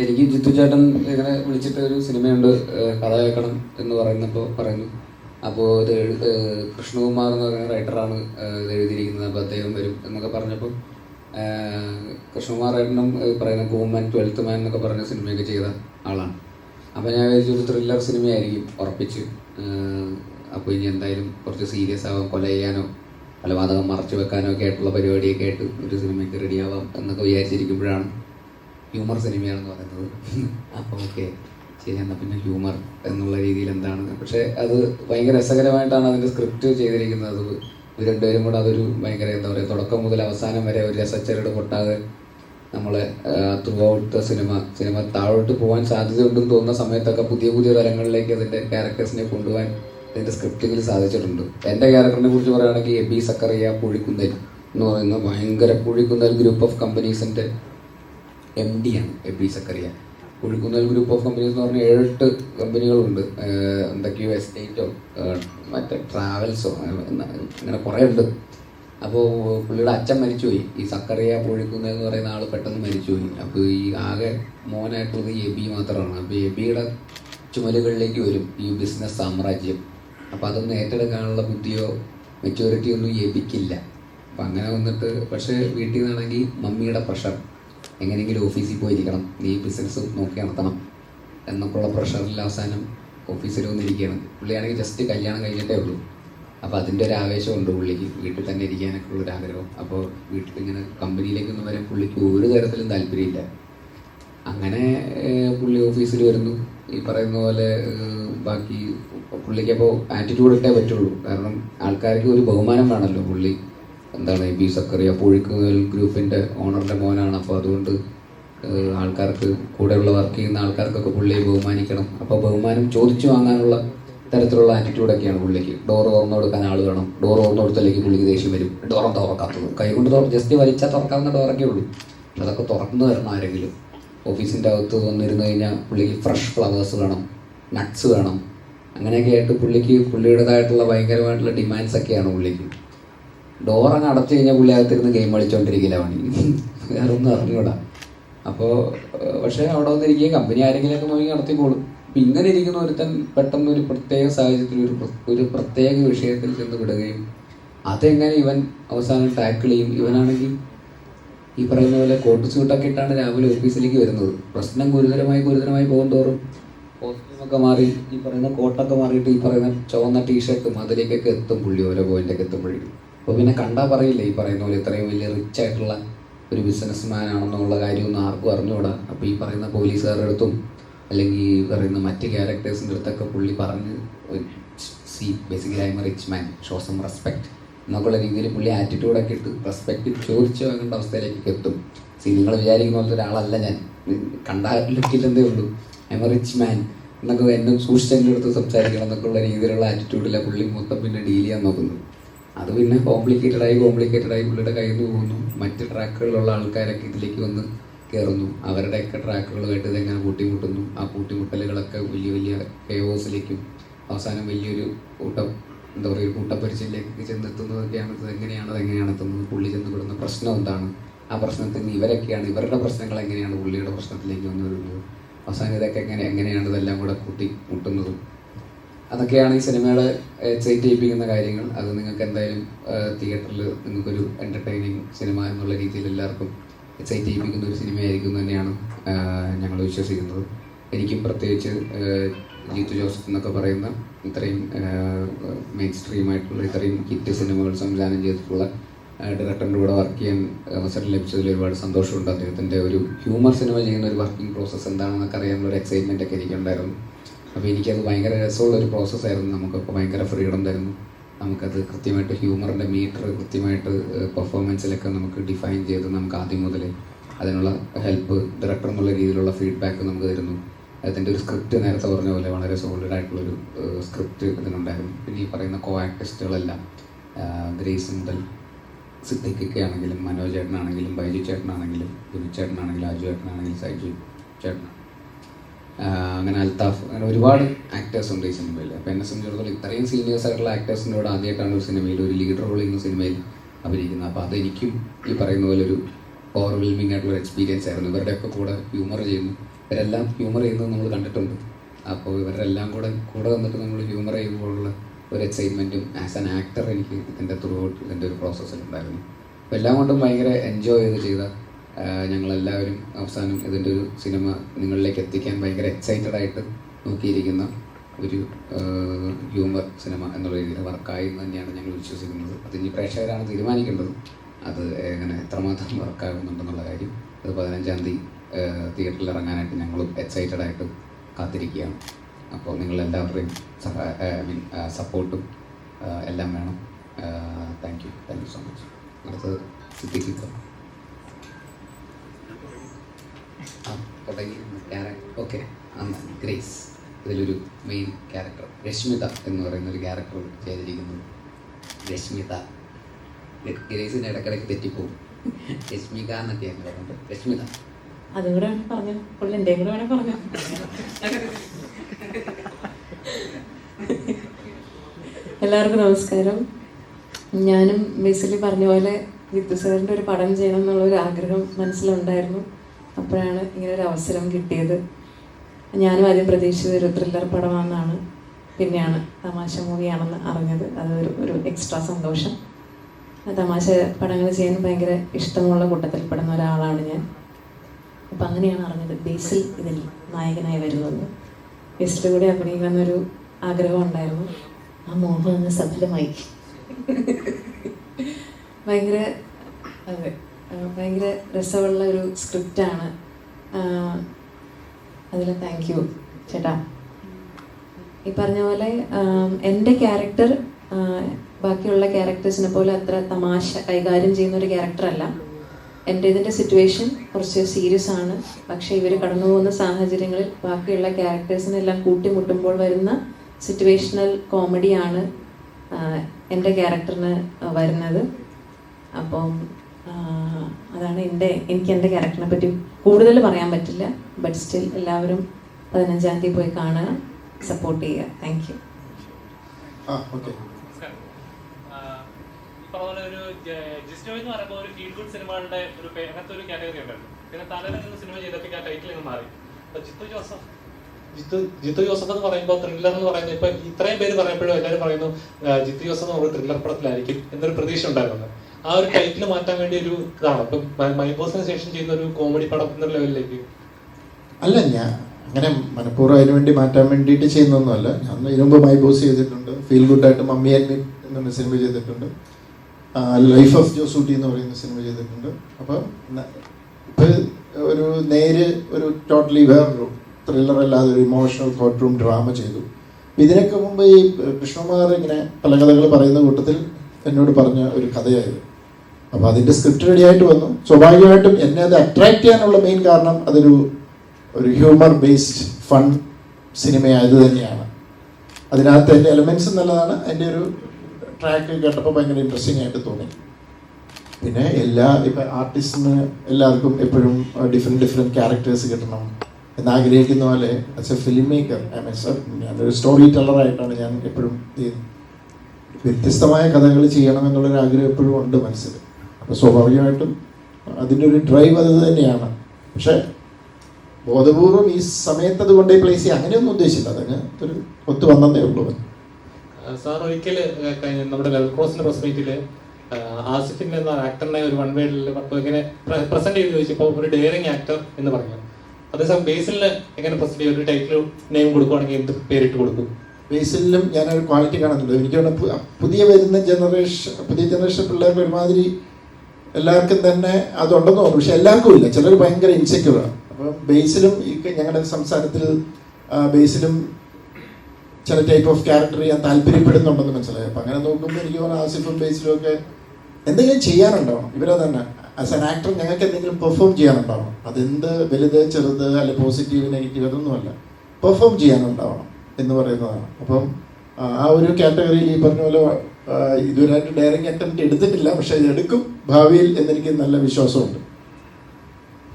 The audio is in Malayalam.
എനിക്ക് ജിത്തു ചേട്ടൻ ഇങ്ങനെ വിളിച്ചിട്ട് ഒരു സിനിമയുണ്ട് കഥ കേൾക്കണം എന്ന് പറയുന്നപ്പോൾ പറയുന്നു. അപ്പോൾ ഇത് കൃഷ്ണകുമാർ എന്ന് പറയുന്ന റൈറ്ററാണ് ഇത് എഴുതിയിരിക്കുന്നത്. അപ്പോൾ അദ്ദേഹം വരും എന്നൊക്കെ പറഞ്ഞപ്പോൾ കൃഷ്ണകുമാർ ഏട്ടനും പറയുന്ന കൂമൻ ട്വൽത്ത് മാൻ എന്നൊക്കെ പറഞ്ഞ സിനിമയൊക്കെ ചെയ്ത ആളാണ്. അപ്പോൾ ഞാൻ ഒരു ത്രില്ലർ സിനിമയായിരിക്കും ഉറപ്പിച്ച്. അപ്പോൾ ഇനി എന്തായാലും കുറച്ച് സീരിയസ് ആവാം കൊല ചെയ്യാനോ കൊലപാതകം മറച്ചു വെക്കാനോ ഒക്കെ ആയിട്ടുള്ള പരിപാടിയൊക്കെ ആയിട്ട് ഒരു സിനിമയ്ക്ക് റെഡിയാവാം എന്നൊക്കെ വിചാരിച്ചിരിക്കുമ്പോഴാണ് ഹ്യൂമർ സിനിമയാണെന്ന് പറയുന്നത്. അപ്പോൾ ഓക്കെ. ശരി എന്നാൽ പിന്നെ ഹ്യൂമർ എന്നുള്ള രീതിയിൽ എന്താണ്? പക്ഷേ അത് ഭയങ്കര രസകരമായിട്ടാണ് അതിന്റെ സ്ക്രിപ്റ്റ് ചെയ്തിരിക്കുന്നത്. അത് ഇവർ രണ്ടുപേരും കൂടെ അതൊരു ഭയങ്കര എന്താ പറയുക തുടക്കം മുതൽ അവസാനം വരെ ഒരു രസച്ചരട് പൊട്ടാതെ നമ്മളെ throughout the cinema cinema താഴോട്ട് പോകാൻ സാധ്യതയുണ്ടെന്ന് തോന്നുന്ന സമയത്തൊക്കെ പുതിയ പുതിയ തലങ്ങളിലേക്ക് അതിന്റെ ക്യാരക്ടേഴ്സിനെ കൊണ്ടുപോകാൻ ഇതിന്റെ സ്ക്രിപ്റ്റിൽ സാധിച്ചിട്ടുണ്ട്. എന്റെ ക്യാരക്ടറിനെ കുറിച്ച് പറയുകയാണെങ്കിൽ എബി സക്കറിയ പുഴിക്കുന്നൽ എന്ന് പറയുന്ന ഭയങ്കര പുഴിക്കുന്നൽ ഗ്രൂപ്പ് ഓഫ് കമ്പനീസിന്റെ എം ഡി ആണ് P Zacharia Puzhikkunnel group of companies എന്ന് പറഞ്ഞാൽ ഏഴെട്ട് കമ്പനികളുണ്ട് എന്തൊക്കെയോ എസ്റ്റേറ്റോ മറ്റേ ട്രാവൽസോ അങ്ങനെ കുറേ ഉണ്ട് അപ്പോൾ പുള്ളിയുടെ അച്ഛൻ മരിച്ചുപോയി. ഈ സക്കറിയ പുഴിക്കുന്ന എന്ന് പറയുന്ന ആൾ പെട്ടെന്ന് മരിച്ചുപോയി. അപ്പോൾ ഈ ആകെ മോനായിട്ടുള്ളത് എബി മാത്രമാണ്. അപ്പോൾ എബിയുടെ ചുമലുകളിലേക്ക് വരും ഈ ബിസിനസ് സാമ്രാജ്യം. അപ്പോൾ അതൊന്നും ഏറ്റെടുക്കാനുള്ള ബുദ്ധിയോ മെച്യൂരിറ്റിയോ ഒന്നും എബിക്കില്ല. അപ്പം അങ്ങനെ വന്നിട്ട് പക്ഷേ വീട്ടിൽ നിന്നാണെങ്കിൽ മമ്മിയുടെ പ്രഷർ എങ്ങനെയെങ്കിലും ഓഫീസിൽ പോയിരിക്കണം. നീ ബിസിനസ് നോക്കി നടത്തണം. എന്നൊക്കെയുള്ള പ്രഷറിൽ അവസാനം ഓഫീസിൽ വന്നിരിക്കുകയാണ്. പുള്ളിയാണെങ്കിൽ ജസ്റ്റ് കല്യാണം കഴിഞ്ഞിട്ടേ ഉള്ളൂ. അപ്പോൾ അതിന്റെ ഒരു ആവേശമുണ്ട് പുള്ളിക്ക്. വീട്ടിൽ തന്നെ ഇരിക്കാനൊക്കെ ഉള്ളൊരു ആഗ്രഹം. അപ്പോൾ വീട്ടിൽ ഇങ്ങനെ കമ്പനിയിലേക്കൊന്നും വരാൻ പുള്ളിക്ക് ഒരു തരത്തിലും താല്പര്യമില്ല. അങ്ങനെ പുള്ളി ഓഫീസിൽ വരുന്നു. ഈ പറയുന്ന പോലെ ബാക്കി പുള്ളിക്കപ്പോൾ ആറ്റിറ്റ്യൂഡ് ഇട്ടേ പറ്റുള്ളൂ. കാരണം ആൾക്കാർക്ക് ഒരു ബഹുമാനം വേണമല്ലോ പുള്ളി. എന്താണ് ബി സക്കറിയ പൂഴിക്കുന്നൽ ഗ്രൂപ്പിന്റെ ഓണറിന്റെ മോനാണ്. അപ്പോൾ അതുകൊണ്ട് ആൾക്കാർക്ക് കൂടെയുള്ള വർക്ക് ചെയ്യുന്ന ആൾക്കാർക്കൊക്കെ പുള്ളിയെ ബഹുമാനിക്കണം. അപ്പോൾ ബഹുമാനം ചോദിച്ചു വാങ്ങാനുള്ള തരത്തിലുള്ള ആറ്റിറ്റ്യൂഡൊക്കെയാണ് പുള്ളിക്ക്. ഡോർ തുറന്നു കൊടുക്കാൻ ആൾ വേണം. ഡോർ തുറന്നു കൊടുത്തില്ലെങ്കിൽ പുള്ളിക്ക് ദേഷ്യം വരും. ഡോറും തുറക്കാത്തത്. കൈ കൊണ്ട് തുറ ജസ്റ്റ് വലിച്ചാൽ തുറക്കാവുന്ന ഡോറൊക്കെ ഉള്ളൂ. അതൊക്കെ തുറന്നു തരണം ആരെങ്കിലും. ഓഫീസിന്റെ അകത്ത് വന്നിരുന്നു കഴിഞ്ഞാൽ പുള്ളിക്ക് ഫ്രഷ് ഫ്ലവേഴ്സ് വേണം നട്ട്സ് വേണം. അങ്ങനെയൊക്കെ ആയിട്ട് പുള്ളിക്ക് പുള്ളിയുടേതായിട്ടുള്ള ഭയങ്കരമായിട്ടുള്ള ഡിമാൻഡ്സ് ഒക്കെയാണ് പുള്ളിക്ക്. ഡോർ അങ്ങ് അടച്ചു കഴിഞ്ഞാൽ പുള്ളി അകത്തിരുന്ന് ഗെയിം കളിച്ചോണ്ടിരിക്കില്ല പണി. വേറെ ഒന്നും അറിഞ്ഞൂടാ. അപ്പോൾ പക്ഷേ അവിടെ വന്നിരിക്കുക കമ്പനി ആരെങ്കിലുമൊക്കെ നോക്കി നടത്തിക്കോളും. അപ്പം ഇങ്ങനെ ഇരിക്കുന്ന ഒരുത്തൻ പെട്ടെന്ന് ഒരു പ്രത്യേക സാഹചര്യത്തിൽ ഒരു ഒരു പ്രത്യേക വിഷയത്തിൽ ചെന്ന് വിടുകയും അതെങ്ങനെ ഇവൻ അവസാനം ടാക്കിൾ ചെയ്യും? ഇവനാണെങ്കിൽ ഈ പറയുന്ന പോലെ കോട്ട് സ്യൂട്ടൊക്കെ ഇട്ടാണ് രാവിലെ ഓഫീസിലേക്ക് വരുന്നത്. പ്രശ്നം ഗുരുതരമായി ഗുരുതരമായി പോകുന്തോറും കോസ്റ്റ്യൂമൊക്കെ മാറി ഈ പറയുന്ന കോട്ടൊക്കെ മാറിയിട്ട് ഈ പറയുന്ന ചുവന്ന ടീഷർട്ടും അതിലേക്കൊക്കെ എത്തും പുള്ളി ഓരോ പോയിന്റൊക്കെ എത്തുമ്പോഴേക്കും. അപ്പോൾ പിന്നെ കണ്ടാൽ പറയില്ല ഈ പറയുന്ന പോലെ ഇത്രയും വലിയ റിച്ച് ആയിട്ടുള്ള ഒരു ബിസിനസ്മാൻ ആണെന്നുള്ള കാര്യമൊന്നും ആർക്കും അറിഞ്ഞുകൂടാ? അപ്പോൾ ഈ പറയുന്ന പോലീസുകാരുടെ അടുത്തും അല്ലെങ്കിൽ ഈ പറയുന്ന മറ്റ് ക്യാരക്ടേഴ്സിന്റെ അടുത്തൊക്കെ പുള്ളി പറഞ്ഞ് see basically I am rich man show some respect എന്നൊക്കെയുള്ള രീതിയിൽ പുള്ളി ആറ്റിറ്റ്യൂഡൊക്കെ ഇട്ട് റെസ്പെക്ട് ചോദിച്ചു വാങ്ങേണ്ട അവസ്ഥയിലേക്ക് എത്തും. സി നിങ്ങൾ വിചാരിക്കുന്ന പോലത്തെ ഒരാളല്ല ഞാൻ. കണ്ടാൽ ലുക്കില്ലെന്നേ ഉള്ളൂ. ഐ എം റിച്ച് മാൻ എന്നൊക്കെ എന്നെ സൂക്ഷിച്ചെന്റെ അടുത്ത് സംസാരിക്കണം എന്നൊക്കെയുള്ള രീതിയിലുള്ള ആറ്റിറ്റ്യൂഡിലാണ് പുള്ളി മൊത്തം പിന്നെ ഡീൽ ചെയ്യാൻ നോക്കുന്നത്. അത് പിന്നെ കോംപ്ലിക്കേറ്റഡ് ആയി കോംപ്ലിക്കേറ്റഡ് ആയി പുള്ളിയുടെ കയ്യിൽ നിന്ന് പോകുന്നു. മറ്റ് ട്രാക്കുകളിലുള്ള ആൾക്കാരൊക്കെ ഇതിലേക്ക് വന്ന് കയറുന്നു അവരുടെയൊക്കെ ട്രാക്കുകളുമായിട്ട് ഇതെങ്ങനെ കൂട്ടിമുട്ടുന്നു? ആ കൂട്ടിമുട്ടലുകളൊക്കെ വലിയ വലിയ കെയോസിലേക്കും അവസാനം വലിയൊരു കൂട്ടം എന്താ പറയുക ഒരു കൂട്ടപ്പരിചയിലേക്ക് ചെന്നെത്തുന്നതൊക്കെയാണ് എങ്ങനെയാണ് അത് എങ്ങനെയാണ് എത്തുന്നത്? പുള്ളി ചെന്നപ്പെടുന്ന പ്രശ്നം എന്താണ്? ആ പ്രശ്നത്തിൽ ഇവരൊക്കെയാണ് ഇവരുടെ പ്രശ്നങ്ങൾ എങ്ങനെയാണ് പുള്ളിയുടെ പ്രശ്നത്തിലേക്ക് വന്നു വരുന്നത് അവസാനം ഇതൊക്കെ എങ്ങനെ എങ്ങനെയാണ് ഇതെല്ലാം കൂടെ കൂട്ടി മുട്ടുന്നതും അതൊക്കെയാണ് ഈ സിനിമയുടെ എക്സൈറ്റ് ചെയ്യിപ്പിക്കുന്ന കാര്യങ്ങൾ. അത് നിങ്ങൾക്ക് എന്തായാലും തിയേറ്ററിൽ നിങ്ങൾക്കൊരു എന്റർടൈനിങ് സിനിമ എന്നുള്ള രീതിയിൽ എല്ലാവർക്കും എക്സൈറ്റ് ചെയ്യിപ്പിക്കുന്ന ഒരു സിനിമയായിരിക്കും തന്നെയാണ് ഞങ്ങൾ വിശ്വസിക്കുന്നത്. എനിക്കും പ്രത്യേകിച്ച് ജീത്തു ജോസഫ് എന്നൊക്കെ പറയുന്ന ഇത്രയും മെയിൻ സ്ട്രീം ആയിട്ടുള്ള ഇത്രയും ഹിറ്റ് സിനിമകൾ സംവിധാനം ചെയ്തിട്ടുള്ള ഡയറക്ടറിന്റെ കൂടെ വർക്ക് ചെയ്യാൻ അവസരം ലഭിച്ചതിൽ ഒരുപാട് സന്തോഷമുണ്ട്. അദ്ദേഹത്തിന്റെ ഒരു ഹ്യൂമർ സിനിമ ചെയ്യുന്ന ഒരു വർക്കിംഗ് പ്രോസസ്സ് എന്താണെന്നൊക്കെ അറിയാനുള്ള ഒരു എക്സൈറ്റ്മെന്റ് ഒക്കെ എനിക്കുണ്ടായിരുന്നു. അപ്പോൾ എനിക്കത് ഭയങ്കര രസമുള്ളൊരു പ്രോസസ്സായിരുന്നു നമുക്കൊക്കെ ഭയങ്കര ഫ്രീഡം തരുന്നു. നമുക്കത് കൃത്യമായിട്ട് ഹ്യൂമറിന്റെ മീറ്റർ കൃത്യമായിട്ട് പെർഫോമൻസിലൊക്കെ നമുക്ക് ഡിഫൈൻ ചെയ്ത് നമുക്ക് ആദ്യം മുതൽ അതിനുള്ള ഹെൽപ്പ് ഡയറക്ടർ എന്നുള്ള രീതിയിലുള്ള ഫീഡ്ബാക്ക് നമുക്ക് തരുന്നു. അതിന്റെ ഒരു സ്ക്രിപ്റ്റ് നേരത്തെ പറഞ്ഞ പോലെ വളരെ സോളിഡ് ആയിട്ടുള്ളൊരു സ്ക്രിപ്റ്റ് ഇതിനുണ്ടായിരുന്നു. പിന്നെ ഈ പറയുന്ന കോ ആക്ടിസ്റ്റുകളെല്ലാം ഗ്രേസ് മുതൽ സിദ്ദിഖൊക്കെ ആണെങ്കിലും മനോജ് ചേട്ടനാണെങ്കിലും ബൈജു ചേട്ടനാണെങ്കിലും ഗുരു ചേട്ടനാണെങ്കിലും അജു ചേട്ടനാണെങ്കിലും സൈജു ചേട്ടൻ ആഹ് അങ്ങനെ അൽത്താഫ് അങ്ങനെ ഒരുപാട് ആക്ടേഴ്സ് ഉണ്ട് ഈ സിനിമയിൽ അപ്പോൾ എന്നെ സംബന്ധിച്ചിടത്തോളം ഇത്രയും സീനിയേഴ്സ് ആയിട്ടുള്ള ആക്ടേഴ്സിന്റെ കൂടെ ആദ്യമായിട്ടാണ് ഒരു സിനിമയിൽ ഒരു ലീഡർ റോൾ ചെയ്യുന്ന സിനിമയിൽ അഭിനയിക്കുന്നത് അപ്പോൾ അതെനിക്കും ഈ പറയുന്ന പോലെ ഒരു ഓവർവെൽമിംഗ് ആയിട്ടുള്ള ഒരു എക്സ്പീരിയൻസ് ആയിരുന്നു. ഇവരുടെയൊക്കെ കൂടെ ഹ്യൂമർ ചെയ്യുന്നു. ഇവരെല്ലാം ഹ്യൂമർ ചെയ്യുന്നത് നമ്മൾ കണ്ടിട്ടുണ്ട്. അപ്പോൾ ഇവരെല്ലാം കൂടെ കൂടെ വന്നിട്ട് നമ്മൾ ഹ്യൂമർ ചെയ്യുമ്പോഴുള്ള ഒരു എക്സൈറ്റ്മെന്റും ആസ് ആൻ ആക്ടർ എനിക്ക് ഇതിന്റെ ത്രൂ ഔട്ട് ഇതിന്റെ ഒരു പ്രോസസ്സിലുണ്ടായിരുന്നു അപ്പോൾ എല്ലാം കൊണ്ടും ഭയങ്കര എൻജോയ് ചെയ്ത് ചെയ്ത ഞങ്ങളെല്ലാവരും അവസാനം ഇതിന്റെ ഒരു സിനിമ നിങ്ങളിലേക്ക് എത്തിക്കാൻ ഭയങ്കര എക്സൈറ്റഡ് ആയിട്ട് നോക്കിയിരിക്കുന്ന ഒരു ഹ്യൂമർ സിനിമ എന്നുള്ള രീതിയിൽ വർക്കായി എന്ന് തന്നെയാണ് ഞങ്ങൾ വിശ്വസിക്കുന്നത്. അത് ഇനി പ്രേക്ഷകരാണ് തീരുമാനിക്കേണ്ടത് അത് എങ്ങനെ എത്രമാത്രം വർക്കാകുന്നുണ്ടെന്നുള്ള കാര്യം. അത് പതിനഞ്ചാം തീയതി തിയേറ്ററിൽ ഇറങ്ങാനായിട്ട് ഞങ്ങളും എക്സൈറ്റഡ് ആയിട്ട് കാത്തിരിക്കുകയാണ്. അപ്പോൾ നിങ്ങളെല്ലാവരുടെയും സഹായ ഐ മീൻ സപ്പോർട്ടും എല്ലാം വേണം. Thank you thank you so much അടുത്തത് സിദ്ദിഖിക്ക ആ ക്യാരക്ടർ ഓക്കെ ഗ്രേസ്. ഇതിലൊരു മെയിൻ ക്യാരക്ടർ രശ്മിത എന്ന് പറയുന്ന ഒരു ക്യാരക്ടർ ചെയ്തിരിക്കുന്നു. രശ്മിത. ഗ്രേസിന് ഇടക്കിടയ്ക്ക് തെറ്റിപ്പോകും രശ്മിക എന്നൊക്കെയാണ് പറയുന്നത്. രശ്മിത. പറഞ്ഞു പറഞ്ഞു? എല്ലാവർക്കും നമസ്കാരം. ഞാനും ബേസിലി പറഞ്ഞ പോലെ വിദ്യു ഒരു പടം ചെയ്യണം എന്നുള്ള ഒരു ആഗ്രഹം മനസ്സിലുണ്ടായിരുന്നു. അപ്പോഴാണ് ഇങ്ങനെ ഒരു അവസരം കിട്ടിയത്. ഞാനും ആദ്യം പ്രതീക്ഷിച്ചത് ഒരു ത്രില്ലർ പടമാണെന്നാണ്. പിന്നെയാണ് തമാശ മൂവിയാണെന്ന് അറിഞ്ഞത്. അത് ഒരു എക്സ്ട്രാ സന്തോഷം. തമാശ പടങ്ങൾ ചെയ്യാൻ ഭയങ്കര ഇഷ്ടമുള്ള കൂട്ടത്തിൽപ്പെടുന്ന ഒരാളാണ് ഞാൻ. അപ്പം അങ്ങനെയാണ് അറിഞ്ഞത്. ബേസിൽ ഇതിൽ നായകനായി വരുന്നത്. ബേസിൽ കൂടെ അഭിനയിക്കണമെന്നൊരു ആഗ്രഹം ഉണ്ടായിരുന്നു. ആ മോഹം അങ്ങ് സഫലമായി. ഭയങ്കര അതെ. ഭയങ്കര രസമുള്ള ഒരു സ്ക്രിപ്റ്റാണ് അതിൽ താങ്ക് യു ചേട്ടാ. ഈ പറഞ്ഞ പോലെ എന്റെ ക്യാരക്ടർ ബാക്കിയുള്ള ക്യാരക്ടേഴ്സിനെ പോലെ അത്ര തമാശ കൈകാര്യം ചെയ്യുന്ന ഒരു ക്യാരക്ടറല്ല എന്റെ ഇതിന്റെ സിറ്റുവേഷൻ കുറച്ച് സീരിയസ് ആണ്. പക്ഷേ ഇവർ കടന്നു പോകുന്ന സാഹചര്യങ്ങളിൽ ബാക്കിയുള്ള ക്യാരക്ടേഴ്സിനെല്ലാം കൂട്ടിമുട്ടുമ്പോൾ വരുന്ന സിറ്റുവേഷണൽ കോമഡിയാണ് എന്റെ ക്യാരക്ടറിന് വരുന്നത്. അപ്പം അതാണ് എന്റെ എനിക്ക് എന്റെ ക്യാരക്ടറിനെ പറ്റി കൂടുതൽ പറയാൻ പറ്റില്ല. ബട്ട് സ്റ്റിൽ എല്ലാവരും പതിനഞ്ചാം തീയതി പോയി കാണുക സപ്പോർട്ട് ചെയ്യുക. Thank you Jeethu Joseph. എന്ന് പറയുമ്പോൾ ത്രില്ലർ എന്ന് പറയുന്നത് ഇപ്പൊ ഇത്രയും പേര് പറയുമ്പോഴും എല്ലാവരും പറയുന്നു ജിത്തു ജോസഫ് എന്ന് പറയുന്നത് ത്രില്ലർ പടത്തിലായിരിക്കും എന്നൊരു പ്രതീക്ഷ ഉണ്ടായിരുന്നു ആ ഒരു ടൈറ്റിൽ മാറ്റാൻ വേണ്ടി ഒരു ഇതാണ്. ഇപ്പൊ ശേഷം ചെയ്യുന്ന ഒരു കോമഡി പടം എന്ന ലെവലിലേക്ക്. അല്ല ഞാൻ അങ്ങനെ മനഃപൂർവം അതിന് വേണ്ടി മാറ്റാൻ വേണ്ടിയിട്ട് ചെയ്യുന്നൊന്നുമല്ല. ഞാൻ ഇരുമ്പ് മുമ്പ് മൈ ബോസ് ചെയ്തിട്ടുണ്ട് ഫീൽ ഗുഡായിട്ട് മമ്മി ആൻഡ് എന്ന സിനിമ ചെയ്തിട്ടുണ്ട്. ലൈഫ് ഓഫ് ജോസൂട്ടി എന്ന് പറയുന്ന സിനിമ ചെയ്തിട്ടുണ്ട്. അപ്പം ഇപ്പം ഒരു നേര് ഒരു ടോട്ടലി വേറൊരു ത്രില്ലർ അല്ലാതെ ഒരു ഇമോഷണൽ തോട്ട് റൂം ഡ്രാമ ചെയ്തു. ഇതിനൊക്കെ മുമ്പ് ഈ കൃഷ്ണകുമാർ ഇങ്ങനെ പല കഥകൾ പറയുന്ന കൂട്ടത്തിൽ എന്നോട് പറഞ്ഞ ഒരു കഥയായത് അപ്പോൾ അതിന്റെ സ്ക്രിപ്റ്റ് റെഡി ആയിട്ട് വന്നു. സ്വാഭാവികമായിട്ടും എന്നെ അത് അട്രാക്ട് ചെയ്യാനുള്ള മെയിൻ കാരണം അതൊരു ഒരു ഹ്യൂമർ ബേസ്ഡ് ഫൺ സിനിമയായത് തന്നെയാണ്. അതിനകത്ത് എന്റെ എലമെൻസ് നല്ലതാണ്. എന്റെ ഒരു ട്രാക്ക് കേട്ടപ്പോൾ ഭയങ്കര ഇൻട്രസ്റ്റിംഗ് ആയിട്ട് തോന്നി. പിന്നെ എല്ലാ ഇപ്പം ആർട്ടിസ്റ്റിന് എല്ലാവർക്കും എപ്പോഴും ഡിഫറെന്റ് ഡിഫറെന്റ് ക്യാരക്ടേഴ്സ് കിട്ടണം എന്ന് ആഗ്രഹിക്കുന്ന പോലെ as a film maker I mean sir ഞാനൊരു സ്റ്റോറി ടെല്ലറായിട്ടാണ് ഞാൻ എപ്പോഴും വ്യത്യസ്തമായ കഥകൾ ചെയ്യണം എന്നുള്ളൊരു ആഗ്രഹം എപ്പോഴും ഉണ്ട് മനസ്സിൽ. സ്വാഭാവികമായിട്ടും അതിന്റെ ഒരു ഡ്രൈവ് അത് തന്നെയാണ്. പക്ഷേ ബോധപൂർവം ഈ സമയത്ത് അത് കൊണ്ടേ പ്ലേസ് ചെയ്യുക അങ്ങനെയൊന്നും ഉദ്ദേശിച്ചില്ല. അതങ്ങ് ഒരു ഒത്തു വന്നതേ ഉള്ളൂ. സാർ ഒരിക്കൽ നമ്മുടെ ലെവൽ ക്രോസിന്റെ പ്രസ് മീറ്റിൽ എന്ന ആക്ടറിനെ ഒരു വൺ വേഡിൽ ഇങ്ങനെ പ്രസന്റ് ചെയ്ത് ചോദിച്ചപ്പോൾ ഒരു ഡെയറിങ് ആക്ടർ എന്ന് പറഞ്ഞു. അതേസമയം ബേസിലിന് എങ്ങനെ പ്രസന്റ് ചെയ്യും? ഒരു ടൈറ്റിൽ നെയിം കൊടുക്കുവാണെങ്കിൽ എന്ത് പേരിട്ട് കൊടുക്കും? ബേസിലും ഞാനൊരു ക്വാളിറ്റി കാണുന്നുണ്ട്. എനിക്ക് പുതിയ വരുന്ന ജനറേഷൻ പുതിയ ജനറേഷൻ പിള്ളേർക്ക് ഒരുമാതിരി എല്ലാവർക്കും തന്നെ അതുണ്ടെന്ന് തോന്നുന്നു. പക്ഷെ എല്ലാവർക്കും ഇല്ല. ചിലർ ഭയങ്കര ഇൻസെക്യൂറാണ് അപ്പം ബേസിലും ഞങ്ങളുടെ സംസാരത്തിൽ ബേസിലും ചില ടൈപ്പ് ഓഫ് ക്യാരക്ടർ ചെയ്യാൻ താല്പര്യപ്പെടുന്നുണ്ടെന്ന് മനസ്സിലായി. അപ്പം അങ്ങനെ നോക്കുമ്പോൾ എനിക്ക് തോന്നുന്നു ആസിഫും ബേസിലും ഒക്കെ എന്തെങ്കിലും ചെയ്യാനുണ്ടാവണം ഇവരെ തന്നെ. ആസ് ആൻ ആക്ടർ ഞങ്ങൾക്ക് എന്തെങ്കിലും പെർഫോം ചെയ്യാനുണ്ടാവണം. അതെന്ത് വലുത് ചെറുത് അല്ലെ പോസിറ്റീവ് നെഗറ്റീവ് അതൊന്നുമല്ല. പെർഫോം ചെയ്യാനുണ്ടാവണം എന്ന് പറയുന്നതാണ്. അപ്പം ആ ഒരു കാറ്റഗറിയിൽ ഈ പറഞ്ഞ പോലെ ആ, ഡയറിങ് അറ്റംപ്റ്റ് എടുത്തിട്ടില്ല. പക്ഷേ ഇത് എടുക്കും ഭാവിയിൽ എന്നെനിക്ക് നല്ല വിശ്വാസമുണ്ട്.